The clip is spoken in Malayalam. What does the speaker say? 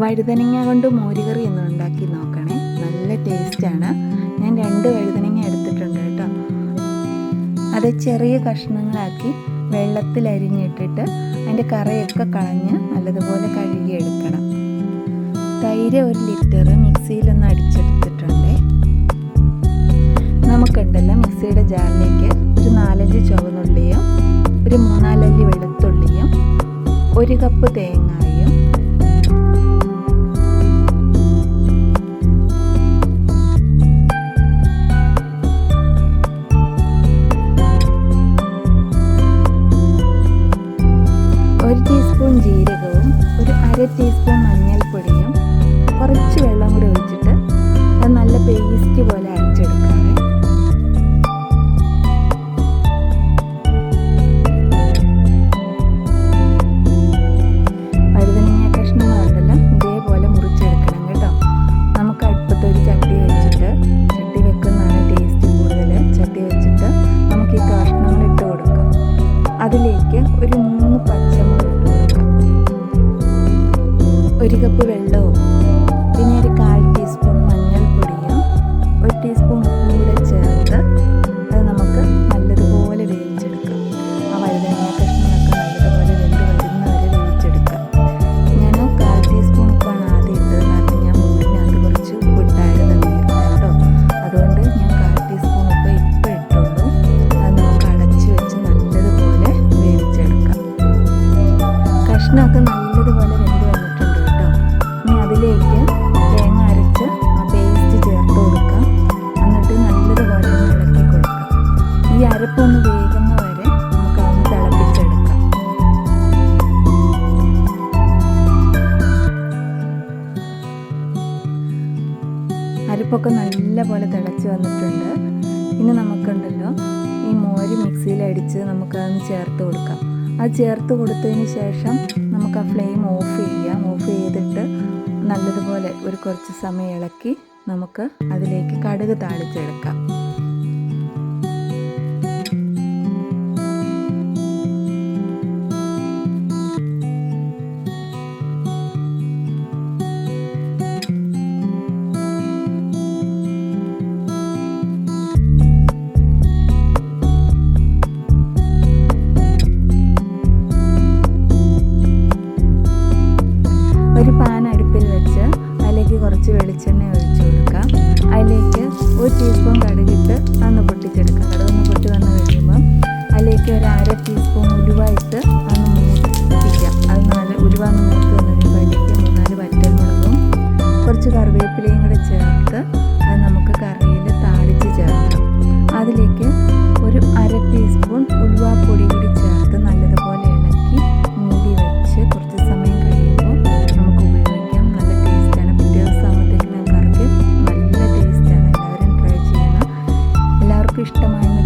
വഴുതനങ്ങ കൊണ്ട് മോരുകറി ഒന്ന് ഉണ്ടാക്കി നോക്കണേ. നല്ല ടേസ്റ്റാണ്. ഞാൻ രണ്ട് വഴുതനങ്ങ എടുത്തിട്ടുണ്ട് കേട്ടോ. അത് ചെറിയ കഷ്ണങ്ങളാക്കി വെള്ളത്തിൽ അരിഞ്ഞിട്ടിട്ട് അതിന്റെ കറയൊക്കെ കളഞ്ഞ് നല്ലതുപോലെ കഴുകി എടുക്കണം. തൈര് ഒരു ലിറ്റർ മിക്സിയിലൊന്ന് അടിച്ചെടുത്തിട്ടുണ്ട്. നമുക്കുണ്ടല്ലോ മിക്സിയുടെ ജാറിലേക്ക് ഒരു നാലഞ്ച് ചുവന്നുള്ളിയും ഒരു മൂന്നാലഞ്ച് വെളുത്തുള്ളിയും ഒരു കപ്പ് തേങ്ങായും ഒരു ഒരു കപ്പ് വെള്ളവും അരപ്പൊക്കെ നല്ലപോലെ തിളച്ച് വന്നിട്ടുണ്ട്. ഇനി നമുക്കുണ്ടല്ലോ ഈ മോര് മിക്സിയിൽ അടിച്ച് നമുക്കതൊന്ന് ചേർത്ത് കൊടുക്കാം. അത് ചേർത്ത് കൊടുത്തതിന് ശേഷം നമുക്ക് ആ ഫ്ലെയിം ഓഫ് ചെയ്യാം ഓഫ് ചെയ്തിട്ട് നല്ലതുപോലെ ഒരു കുറച്ച് സമയം ഇളക്കി നമുക്ക് അതിലേക്ക് കടുക് താളിച്ചെടുക്കാം. അടുപ്പിൽ വെച്ച് അതിലേക്ക് കുറച്ച് വെളിച്ചെണ്ണ ഒഴിച്ചു കൊടുക്കാം. അതിലേക്ക് ഒരു ടീസ്പൂൺ കടുകിട്ട് അന്ന് പൊട്ടിച്ചെടുക്കാം. കടുകൊന്ന് പൊട്ടി വന്ന് കഴിയുമ്പോൾ അതിലേക്ക് ഒരു അര ടീസ്പൂൺ ഉലുവ ഇട്ട് മൂപ്പിക്കാം അത് നല്ല ഉലുവ ഒന്ന് മൂത്ത് വന്ന് കഴിയുമ്പോൾ അതിലേക്ക് മൂന്നാൽ വറ്റൽമുളകും കുറച്ച് കറിവേപ്പിലയും കൂടെ ചേർത്ത് എല്ലാവർക്കും ഇഷ്ടമായെന്ന്